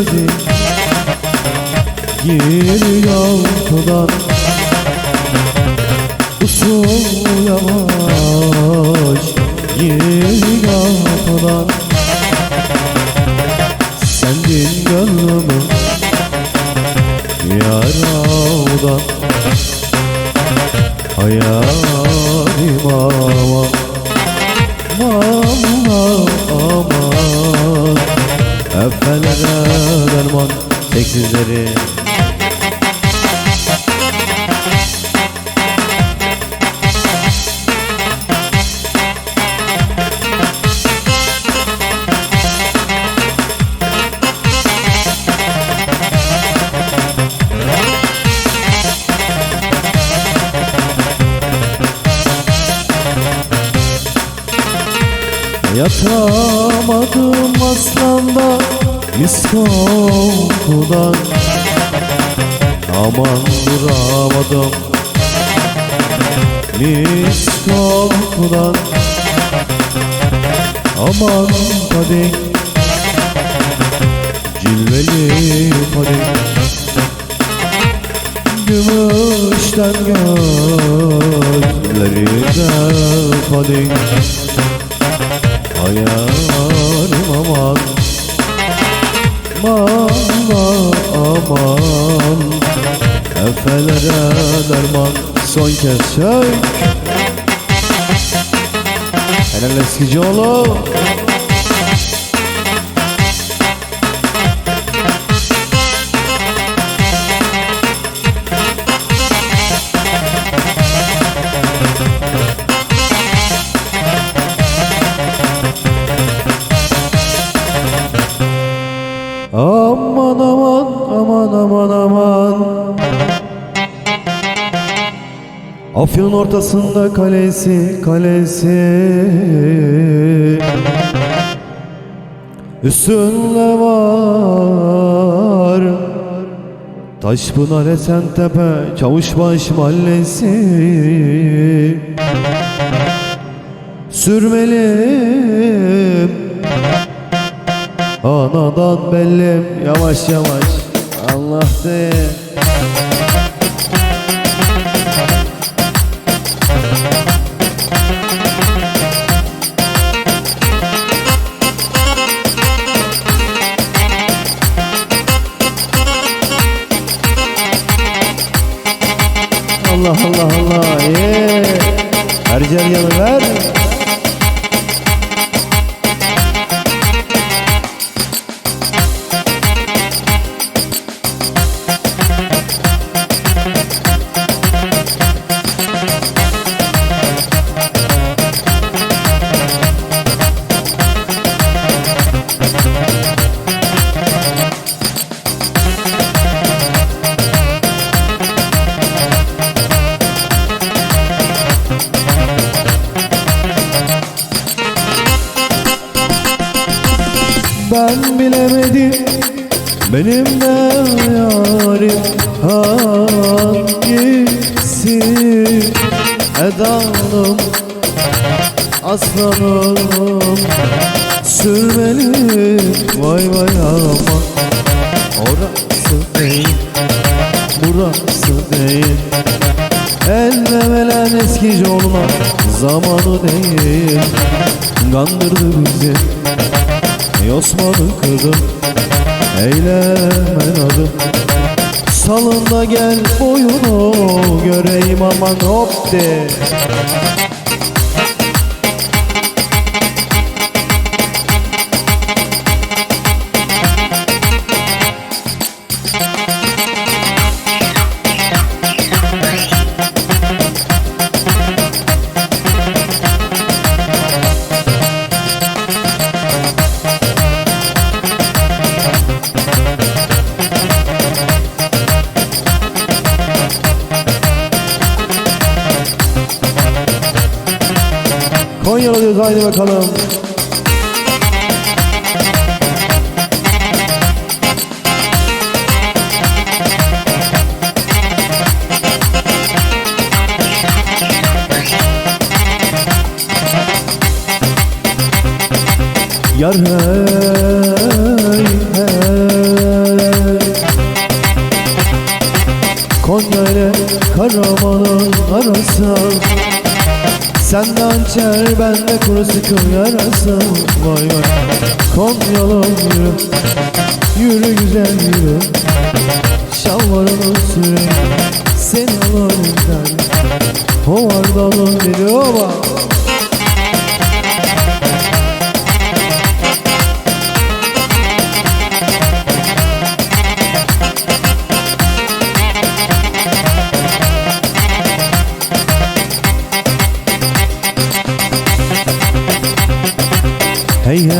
Hazin Geliyor kudan Usul yavaş Geliyor kudan Sendin gönlümü Yaradan Hayalim Aman Yatamadım aslanda mis Aman duramadım mis Aman kadeh cilveli kadeh Gümüşten gözleri de kadeh Hayalim aman Aman. Aman Efelere derman. Son kez çök Helal eskici oğlum Aman aman aman aman aman. Afyon ortasında kalesi kalesi. Üstünde var Taşpınar Esentepe Çavuşbaş Mahallesi. Sürmelim Anadan bellim yavaş yavaş. Allah de benim de yarim hangisi? Edanım aslanım. Sürmeli vay vay aman Orası değil burası değil. Ellemelen eskici olmak zamanı değil. Kandırdı bizi Ey Osman'ın kızı Eylemen adı. Salın da gel boyunu Göreyim aman hop de Konyalı diyoruz haydi bakalım. Yar hey hey. Konya Karaman'ın arası Sende hançer bende kuru sıkı yarası. Vay vay. Konyalım yürü. Yürü güzel yürü. Şalvarını sür Seni alırım ben Hovardalım dedi oba Hey hey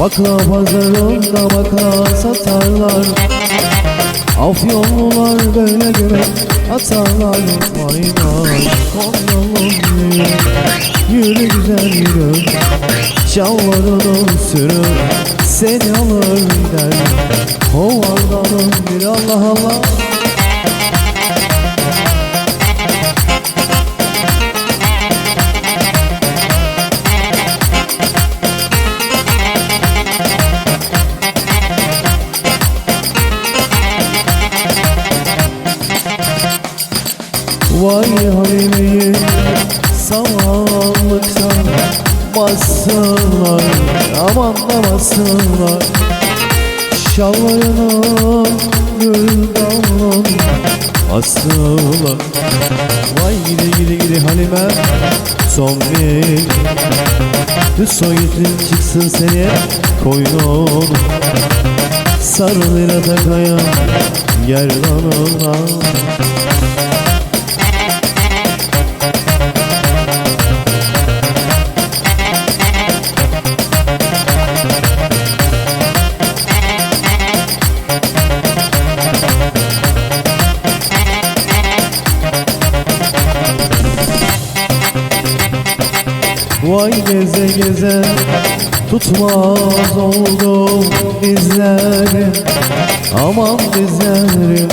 Bakla pazarında bakla satarlar. Afyonlular böyle göbek atarlar Vay vay yürü güzel yürü. Şalvarını sürür Seni alır gider. Hovardanım bir Allah Allah Vay Halime'yi samanlıkta bassınlar Aman da bassınlar. Şalvarına gül dalın astılar Vay gidi gidi gidi Halime son bir. Düz soyutun çıksın seni koynun. Sarılır atakaya gerdanına Vay geze geze tutmaz oldu dizlerim Aman dizlerim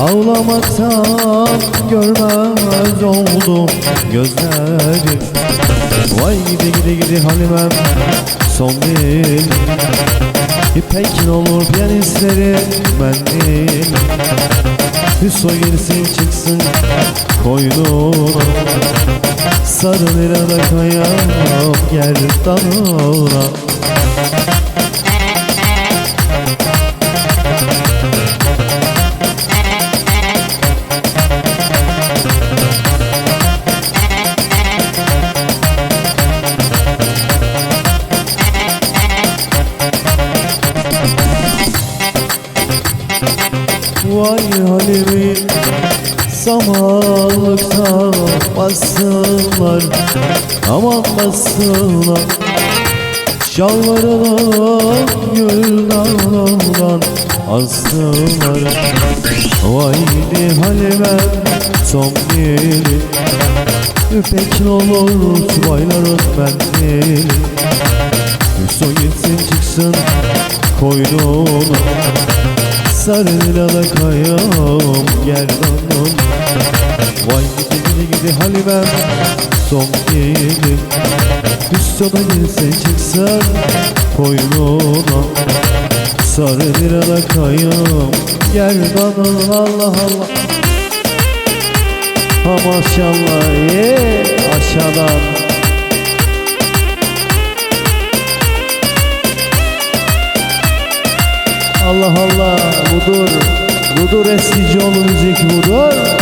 Ağlamaktan görmez oldu gözlerim Vay gidi gidi gidi Halimem son bir İpek olur ben değil. Hüso girsin çıksın koynuna Sarılır da kayam gerdanına Vay halimi Samanlıkta bassınlar Aman bassınlar Şalvarına gül dalından Assınlar Vay di halime son biri. Üpek olur subayların bendili Hüso Sarıyla da kayam gerdanım Vay gidi gidi gidi Halimem son gelim Hüsnü'ne girse çıksın koynuna Sarıyla da kayam gerdanım Allah Allah. Ha maşallah ye aşağıdan Allah Allah budur. Budur eskici müzik budur